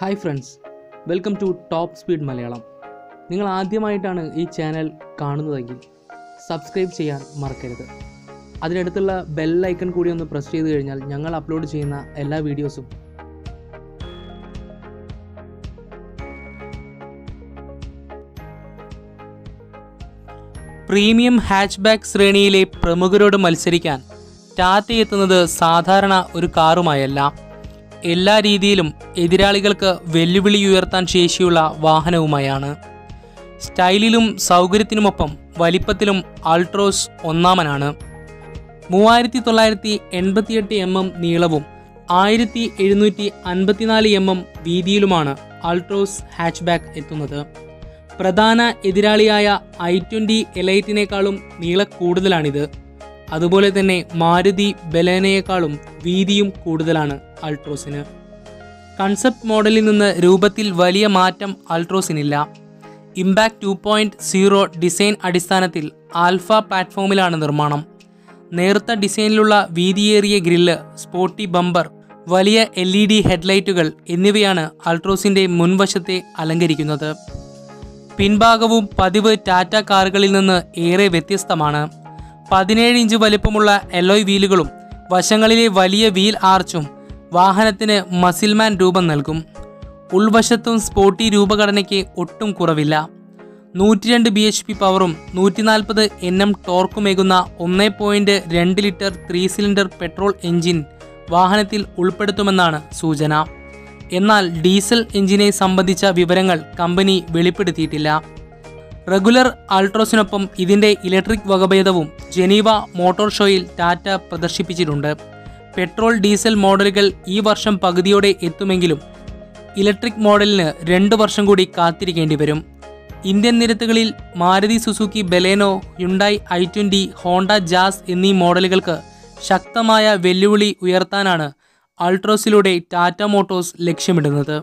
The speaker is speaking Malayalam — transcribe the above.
Hi friends welcome to top speed Malayalam. നിങ്ങൾ ആദ്യമായിട്ടാണ് ഈ ചാനൽ കാണുന്നതെങ്കിൽ സബ്സ്ക്രൈബ് ചെയ്യാൻ മറക്കരുത്. അതിനടുത്തുള്ള ബെൽ ഐക്കൺ കൂടി ഒന്ന് പ്രസ് ചെയ്ത് കഴിഞ്ഞാൽ ഞങ്ങൾ അപ്ലോഡ് ചെയ്യുന്ന എല്ലാ വീഡിയോസും പ്രീമിയം ഹാച്ച്ബാക്ക് ശ്രേണിയിലെ പ്രമുഖരോട് മത്സരിക്കാൻ ടാറ്റ എത്തുന്നത് സാധാരണ ഒരു കാറുമായല്ല. എല്ലാ രീതിയിലും എതിരാളികൾക്ക് വെല്ലുവിളി ഉയർത്താൻ ശേഷിയുള്ള വാഹനവുമായാണ്. സ്റ്റൈലിലും സൗകര്യത്തിനുമൊപ്പം വലിപ്പത്തിലും ആൾട്രോസ് ഒന്നാമനാണ്. മൂവായിരത്തി തൊള്ളായിരത്തി എൺപത്തിയെട്ട് എം എം നീളവും ആയിരത്തി എഴുന്നൂറ്റി അൻപത്തിനാല് എം എം വീതിയിലുമാണ് ആൾട്രോസ് ഹാച്ച്ബാക്ക് എത്തുന്നത്. പ്രധാന എതിരാളിയായ ഐ ട്വന്റി എലൈറ്റിനേക്കാളും നീള കൂടുതലാണിത്. അതുപോലെ തന്നെ മാരുതി ബലേനയേക്കാളും വീതിയും കൂടുതലാണ് അൾട്രോസിന്. കൺസെപ്റ്റ് മോഡലിൽ നിന്ന് രൂപത്തിൽ വലിയ മാറ്റം അൾട്രോസിനില്ല. Impact two point zero design അടിസ്ഥാനത്തിൽ ആൽഫ പ്ലാറ്റ്ഫോമിലാണ് നിർമ്മാണം. നേർത്ത ഡിസൈനിലുള്ള വീതിയേറിയ ഗ്രില്ല് സ്പോർട്ടി ബമ്പർ വലിയ എൽ ഇ ഡി ഹെഡ്ലൈറ്റുകൾ എന്നിവയാണ് അൾട്രോസിന്റെ മുൻവശത്തെ അലങ്കരിക്കുന്നത്. പിൻഭാഗവും പതിവ് ടാറ്റ കാറുകളിൽ നിന്ന് ഏറെ വ്യത്യസ്തമാണ്. പതിനേഴ് ഇഞ്ച് വലിപ്പമുള്ള എലോയ് വീലുകളും വശങ്ങളിലെ വലിയ വീൽ ആർച്ചും വാഹനത്തിന് മസിൽമാൻ രൂപം നൽകും. ഉൾവശത്തും സ്പോർട്ടി രൂപഘടനയ്ക്ക് ഒട്ടും കുറവില്ല. നൂറ്റിരണ്ട് ബി എച്ച് പി പവറും നൂറ്റി നാൽപ്പത് എൻ എം ടോർക്കുമേകുന്ന ഒന്ന് പോയിന്റ് രണ്ട് litre three cylinder petrol engine വാഹനത്തിൽ ഉൾപ്പെടുത്തുമെന്നാണ് സൂചന. എന്നാൽ ഡീസൽ എഞ്ചിനെ സംബന്ധിച്ച വിവരങ്ങൾ കമ്പനി വെളിപ്പെടുത്തിയിട്ടില്ല. റെഗുലർ ആൾട്രോസിനൊപ്പം ഇതിന്റെ ഇലക്ട്രിക് വകഭേദവും ജനീവ മോട്ടോർ ഷോയിൽ ടാറ്റ പ്രദർശിപ്പിച്ചിട്ടുണ്ട്. പെട്രോൾ ഡീസൽ മോഡലുകൾ ഈ വർഷം പകുതിയോടെ എത്തുമെങ്കിലും ഇലക്ട്രിക് മോഡലിന് രണ്ട് വർഷം കൂടി കാത്തിരിക്കേണ്ടി വരും. Indian നിരത്തുകളിൽ Maruti Suzuki Baleno Hyundai i twenty Honda Jazz എന്നീ മോഡലുകൾക്ക് ശക്തമായ വെല്ലുവിളി ഉയർത്താനാണ് അൾട്രോസിലൂടെ ടാറ്റ മോട്ടോഴ്സ് ലക്ഷ്യമിടുന്നത്.